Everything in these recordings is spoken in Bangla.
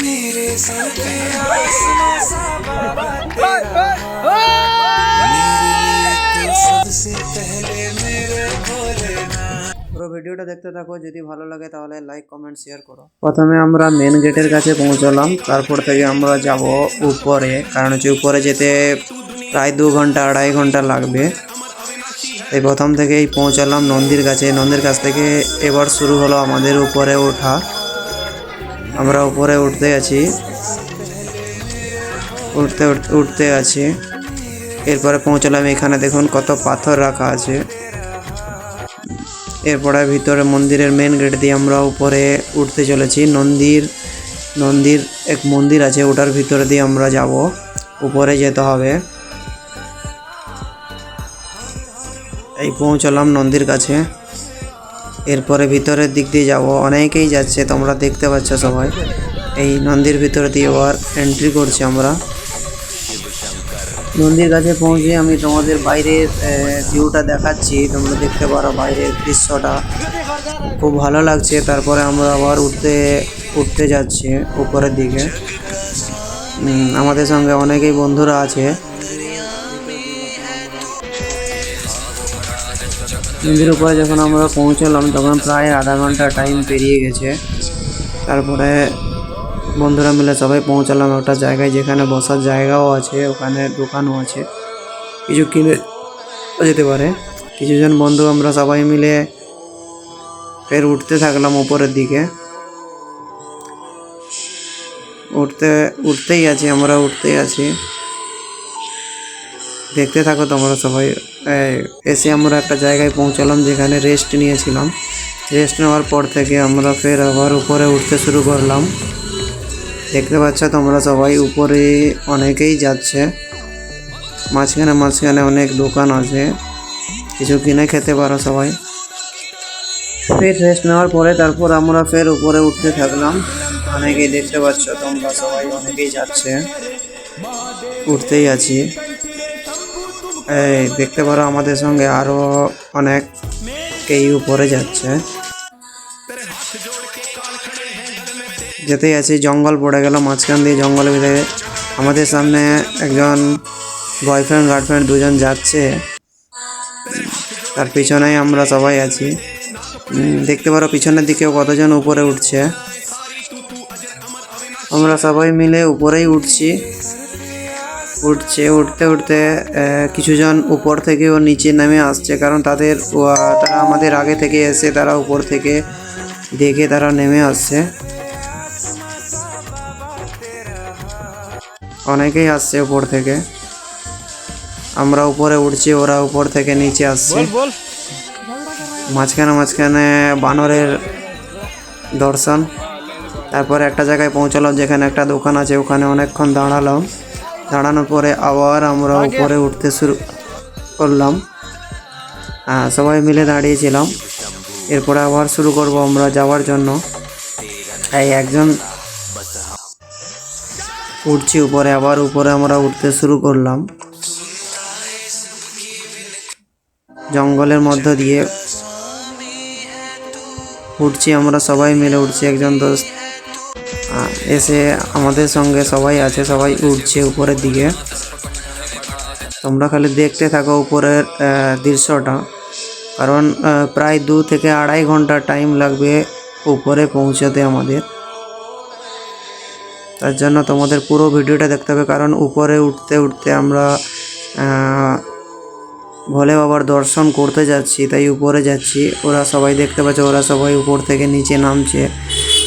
मेरे सर पे आसमां सा बाबा तेरा मेरे लिए तो सबसे पहले मेरे भोलेनाथ পুরো ভিডিওটা দেখতে থাকো যদি ভালো লাগে তাহলে লাইক কমেন্ট শেয়ার করো প্রথমে আমরা মেন গেটের কাছে পৌঁছলাম তারপর থেকে আমরা যাব উপরে কারণ হচ্ছে উপরে যেতে প্রায় দু ঘন্টা আড়াই ঘন্টা লাগবে এই প্রথম থেকেই পৌঁছালাম নন্দীর কাছে নন্দীর কাছ থেকে এবার শুরু হলো আমাদের উপরে ওঠা আমরা উপরে উঠতে আছি। উঠতে উঠতে আছি। এরপরে পৌঁছালাম এখানে, দেখুন কত পাথর রাখা আছে। এরপরে ভিতরে মন্দিরের মেন গেট দিয়ে আমরা উপরে উঠতে চলেছি। নন্দীর নন্দীর এক মন্দির আছে, ওটার ভিতরে দিয়ে আমরা যাব। উপরে যেতে হবে। এই পৌঁছালাম নন্দীর কাছে। এরপরে ভিতরের দিক দিয়ে যাব। অনেকেই যাচ্ছে, তোমরা দেখতে পাচ্ছ সবাই। এই নন্দীর ভিতরে দিয়ে আবার এন্ট্রি করছি আমরা। নন্দীর কাছে পৌঁছে আমি তোমাদের বাইরের ভিউটা দেখাচ্ছি। তোমরা দেখতে পারো বাইরের দৃশ্যটা। খুব ভালো লাগছে। তারপরে আমরা আবার উঠতে উঠতে যাচ্ছি উপরের দিকে। আমাদের সঙ্গে অনেকেই বন্ধুরা আছে। নদীর উপরে যখন আমরা পৌঁছলাম, তখন প্রায় আধা ঘণ্টা টাইম পেরিয়ে গেছে। তারপরে বন্ধুরা মিলে সবাই পৌঁছালাম একটা জায়গায় যেখানে বসার জায়গাও আছে, ওখানে দোকানও আছে। কিছু কিনে যেতে পারে। কিছুজন বন্ধু আমরা সবাই মিলে ফের উঠতে থাকলাম উপরের দিকে। উঠতে, উঠতেই আছি, আমরা উঠতেই আছি। দেখতে থাকো তোমরা সবাই। এসে আমরা একটা জায়গায় পৌঁছালাম যেখানে রেস্ট নিয়েছিলাম। রেস্ট নেওয়ার পর থেকে আমরা ফের আবার উপরে উঠতে শুরু করলাম। দেখতে পাচ্ছ তোমরা সবাই উপরে অনেকেই যাচ্ছে। মাঝখানে মাঝখানে অনেক দোকান আছে। কিছু কিনে খেতে পারো সবাই। ফের রেস্ট নেওয়ার পরে তারপর আমরা ফের উপরে উঠতে থাকলাম। অনেকেই দেখতে পাচ্ছ তোমরা সবাই অনেকেই যাচ্ছে। উঠতেই আছি। এই, দেখতে পারো আমাদের সঙ্গে আরও অনেক কেই উপরে যাচ্ছে। যেতেই আছি, জঙ্গল পড়ে গেল, মাঝখান দিয়ে জঙ্গলের ভিতরে আমাদের সামনে একজন বয়ফ্রেন্ড গার্লফ্রেন্ড দুজন যাচ্ছে। তার পিছনেই আমরা সবাই আছি। দেখতে পারো পিছনের দিকেও কতজন উপরে উঠছে। আমরা সবাই মিলে উপরেই উঠছি। উঠছে উঠতে উঠতে কিছুজন উপর থেকেও নিচে নেমে আসছে কারণ তাদের তারা আমাদের আগে থেকে এসে তারা উপর থেকে দেখে তারা নেমে আসছে। অনেকেই আসছে উপর থেকে। আমরা উপরে উঠছি ওরা উপর থেকে নিচে আসছে। মাঝখানে মাঝখানে বানরের দর্শন। তারপরে একটা জায়গায় পৌঁছালাম যেখানে একটা দোকান আছে ওখানে অনেকক্ষণ দাঁড়ালাম। দাঁড়ানোর পরে আবার আমরা উপরে উঠতে শুরু করলাম। হ্যাঁ সবাই মিলে দাঁড়িয়েছিলাম। এরপরে আবার শুরু করব আমরা যাওয়ার জন্য। এই একজন উঠছি উপরে আবার উপরে আমরা উঠতে শুরু করলাম। জঙ্গলের মধ্য দিয়ে উঠছি আমরা সবাই মিলে উঠছি একজন দোস্ত। এসে আমাদের সঙ্গে সবাই আছে, সবাই উঠছে উপরের দিকে। তোমরা খালি দেখতে থাকো উপরের দৃশ্যটা। কারণ প্রায় দু থেকে আড়াই ঘণ্টা টাইম লাগবে উপরে পৌঁছাতে আমাদের। তার জন্য তোমাদের পুরো ভিডিওটা দেখতে হবে, কারণ উপরে উঠতে উঠতে আমরা ভোলে বাবার দর্শন করতে যাচ্ছি, তাই উপরে যাচ্ছি। ওরা সবাই দেখতে পাচ্ছে, ওরা সবাই উপর থেকে নিচে নামছে।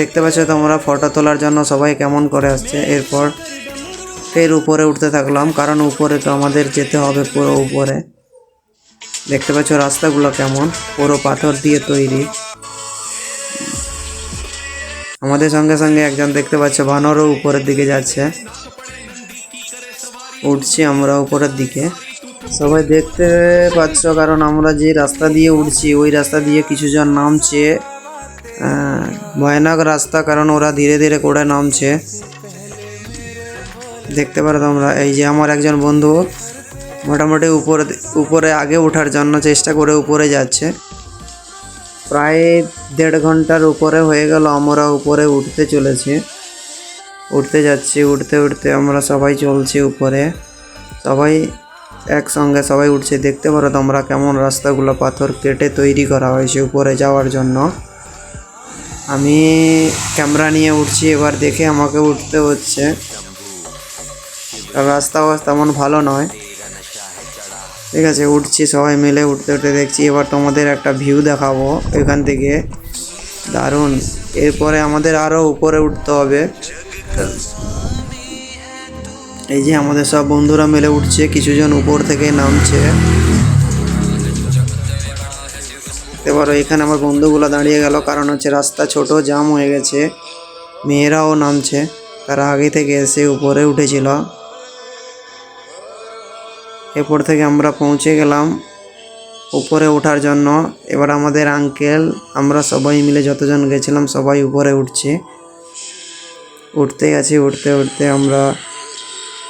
দেখতে পাচ্ছ তোমরা ফটো তোলার জন্য সবাই কেমন করে আসছে। এরপর ফের উপরে উঠতে থাকলাম, কারণ উপরে তো আমাদের যেতে হবে পুরো উপরে। দেখতে পাচ্ছ রাস্তাগুলো কেমন, পুরো পাথর দিয়ে তৈরি। আমাদের সঙ্গে সঙ্গে একজন দেখতে পাচ্ছ বানরও উপরের দিকে যাচ্ছে। উঠছি আমরা উপরের দিকে। সবাই দেখতে পাচ্ছ কারণ আমরা যে রাস্তা দিয়ে উঠছি, ওই রাস্তা দিয়ে কিছুজন নামছে। ভয়ানক রাস্তা, কারণ ওরা ধীরে ধীরে করে নামছে। দেখতে পারো তোমরা, এই যে আমার একজন বন্ধু মোটামুটি উপরে উপরে আগে ওঠার জন্য চেষ্টা করে উপরে যাচ্ছে। প্রায় দেড় ঘণ্টার উপরে হয়ে গেল, আমরা উপরে উঠতে চলেছি। উঠতে যাচ্ছি, উঠতে উঠতে আমরা সবাই চলছি উপরে। সবাই একসঙ্গে সবাই উঠছে। দেখতে পারো তোমরা কেমন রাস্তাগুলো পাথর কেটে তৈরি করা হয়েছে উপরে যাওয়ার জন্য। আমি ক্যামেরা নিয়ে উঠছি, এবার দেখে আমাকে উঠতে হচ্ছে। আর রাস্তা ফাস্তা তেমন ভালো নয়। ঠিক আছে, উঠছি, সবাই মিলে উঠতে উঠতে দেখছি, এবার তোমাদের একটা ভিউ দেখাবো এখান থেকে। দারুণ। এরপরে আমাদের আরও উপরে উঠতে হবে। এই যে আমাদের সব বন্ধুরা মিলে উঠছে, কিছুজন উপর থেকে নামছে। এবার এখানে আমার বন্ধুগুলো দাঁড়িয়ে গেল, কারণ হচ্ছে রাস্তা ছোট জাম হয়ে গেছে। মেয়েরাও নামছে, তারা আগে থেকে এসে উপরে উঠেছিল। এরপর থেকে আমরা পৌঁছে গেলাম উপরে ওঠার জন্য। এবার আমাদের আঙ্কেল আমরা সবাই মিলে যতজন গেছিলাম সবাই উপরে উঠছে। উঠতে গেছি, উঠতে উঠতে আমরা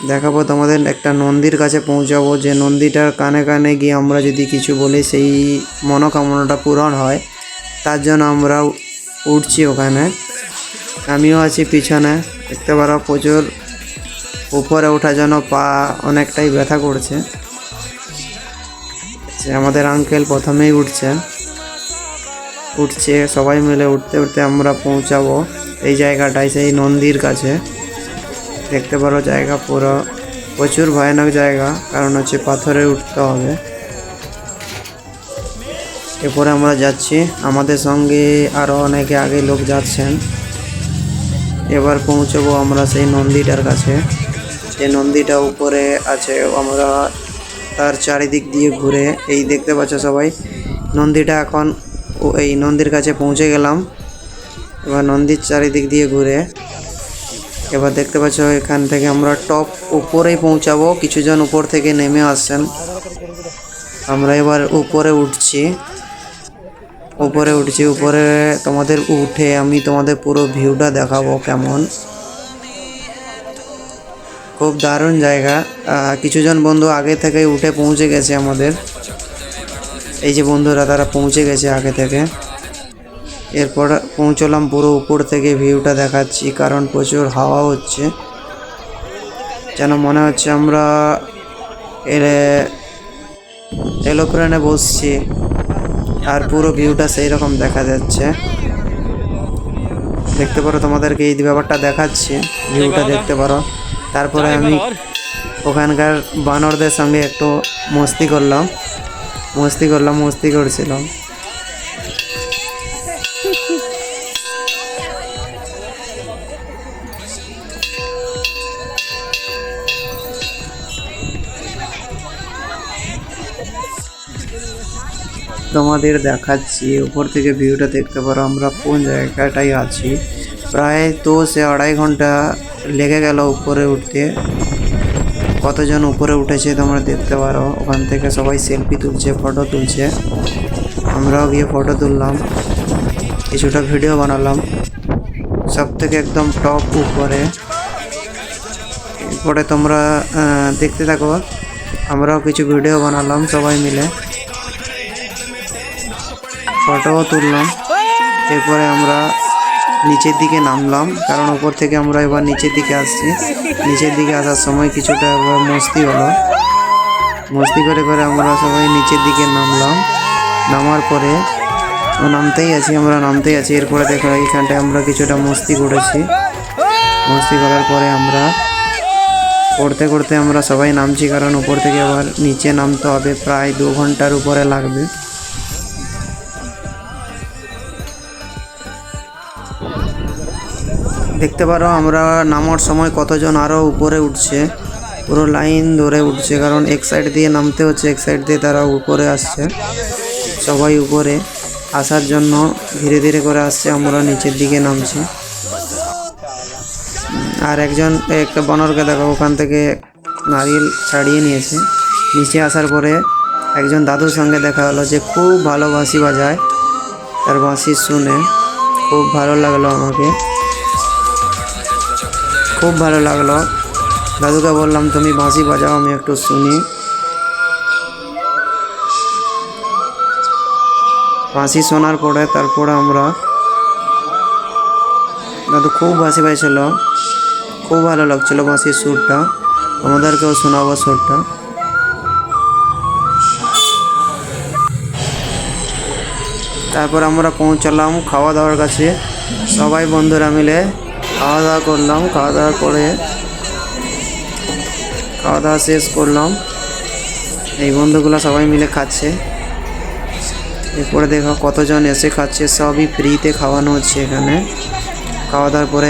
দেখাবো তোমাদের, একটা নন্দীর কাছে পৌঁছাবো। যে নন্দীটার কানে কানে গিয়ে আমরা যদি কিছু বলি, সেই মনোকামনাটা পূরণ হয়। তার জন্য আমরা উঠছি ওখানে। আমিও আছি পিছনে। দেখতে পারো প্রচুর উপরে ওঠার জন্য পা অনেকটাই ব্যথা করছে। যে আমাদের আঙ্কেল প্রথমেই উঠছে। উঠছে, সবাই মিলে উঠতে উঠতে আমরা পৌঁছাবো। এই জায়গাটায়, সেই নন্দীর কাছে। দেখতে পারো জায়গা পুরো। প্রচুর ভয়ানক জায়গা, কারণ হচ্ছে পাথরে উঠতে হবে। এরপরে আমরা যাচ্ছি। আমাদের সঙ্গে আরও অনেকে আগে লোক যাচ্ছেন। এবার পৌঁছবো আমরা সেই নন্দীটার কাছে। যে নন্দীটা উপরে আছে, আমরা তার চারিদিক দিয়ে ঘুরে, এই দেখতে পাচ্ছ সবাই? নন্দীটা এখন এই নন্দীর কাছে পৌঁছে গেলাম। এবার নন্দীর চারিদিক দিয়ে ঘুরে। এবার দেখতে পাচ্ছ, এখান থেকে আমরা টপ উপরেই পৌঁছাবো। কিছুজন উপর থেকে নেমে আসছেন আমরা এবার উপরে উঠছি। উপরে উঠছি, উপরে তোমাদের উঠে আমি তোমাদের পুরো ভিউটা দেখাবো কেমন। খুব দারুণ জায়গা। কিছুজন বন্ধু আগে থেকে উঠে পৌঁছে গেছে আমাদের। এই যে বন্ধুরা, তারা পৌঁছে গেছে আগে থেকে। এরপর পৌঁছলাম পুরো উপর থেকে ভিউটা দেখাচ্ছি, কারণ প্রচুর হাওয়া হচ্ছে। যেন মনে হচ্ছে আমরা এলে এলোপ্লেনে বসছি, আর পুরো ভিউটা সেই রকম দেখা যাচ্ছে। দেখতে পারো তোমাদেরকে, এই ব্যাপারটা দেখাচ্ছি, ভিউটা দেখতে পারো। তারপরে আমি ওখানকার বানরদের সঙ্গে একটু মস্তি করলাম মস্তি করলাম, মস্তি করছিলাম। তোমাদের দেখাচ্ছি, উপর থেকে ভিউটা দেখতে পারো, আমরা কোন জায়গাটায় আছি। প্রায় তো সে আড়াই ঘণ্টা লেগে গেল উপরে উঠতে। কতজন উপরে উঠেছে তোমরা দেখতে পারো। ওখান থেকে সবাই সেলফি তুলছে ফটো তুলছে। আমরাও গিয়ে ফটো তুললাম। কিছুটা ভিডিও বানালাম। সব থেকে একদম টপ উপরে। এরপরে তোমরা দেখতে থাকো। আমরাও কিছু ভিডিও বানালাম সবাই মিলে। ফটোও তুললাম। এরপরে আমরা নিচের দিকে নামলাম, কারণ উপর থেকে আমরা এবার নিচের দিকে আসছি। নিচের দিকে আসার সময় কিছুটা এবার মস্তি হলো। মস্তি করে করে আমরা সবাই নিচের দিকে নামলাম। নামার পরে নামতেই আছি, আমরা নামতেই আছি। এরপরে দেখো এইখানটায় আমরা কিছুটা মস্তি করেছি। মস্তি করার পরে আমরা করতে করতে আমরা সবাই নামছি, কারণ উপর থেকে আবার নিচে নামতে হবে। প্রায় দু ঘণ্টার উপরে লাগবে। দেখতে পারো আমরা নামার সময় কতজন আরও উপরে উঠছে। পুরো লাইন ধরে উঠছে কারণ এক সাইড দিয়ে নামতে হচ্ছে, এক সাইড দিয়ে তারা উপরে আসছে। সবাই উপরে আসার জন্য ধীরে ধীরে করে আসছে, আমরা নিচের দিকে নামছি। আর একজন একটা বনরকে দেখো, ওখান থেকে নারিয়েল ছাড়িয়ে নিয়েছে। নিচে আসার পরে একজন দাদুর সঙ্গে দেখা হলো যে খুব ভালো বাঁশি বাজায়। তার বাঁশি শুনে খুব ভালো লাগল আমাকে। খুব ভালো লাগল। দাদুকে বললাম, তুমি বাঁশি বাজাও, আমি একটু শুনি। বাঁশি শোনার পরে তারপরে আমরা দাদু খুব বাঁশি বাজছিল খুব ভালো লাগছিল বাঁশির সুরটা। আমাদেরকেও শোনাবো সুরটা। তারপর আমরা পৌঁছালাম খাওয়া দাওয়ার কাছে। সবাই বন্ধুরা মিলে খাওয়া দাওয়া করলাম খাওয়া দাওয়া করে খাওয়া দাওয়া শেষ করলাম। এই বন্ধুগুলো সবাই মিলে খাচ্ছে। এরপরে দেখো কতজন এসে খাচ্ছে, সবই ফ্রিতে খাওয়ানো হচ্ছে এখানে। খাওয়া দাওয়ার পরে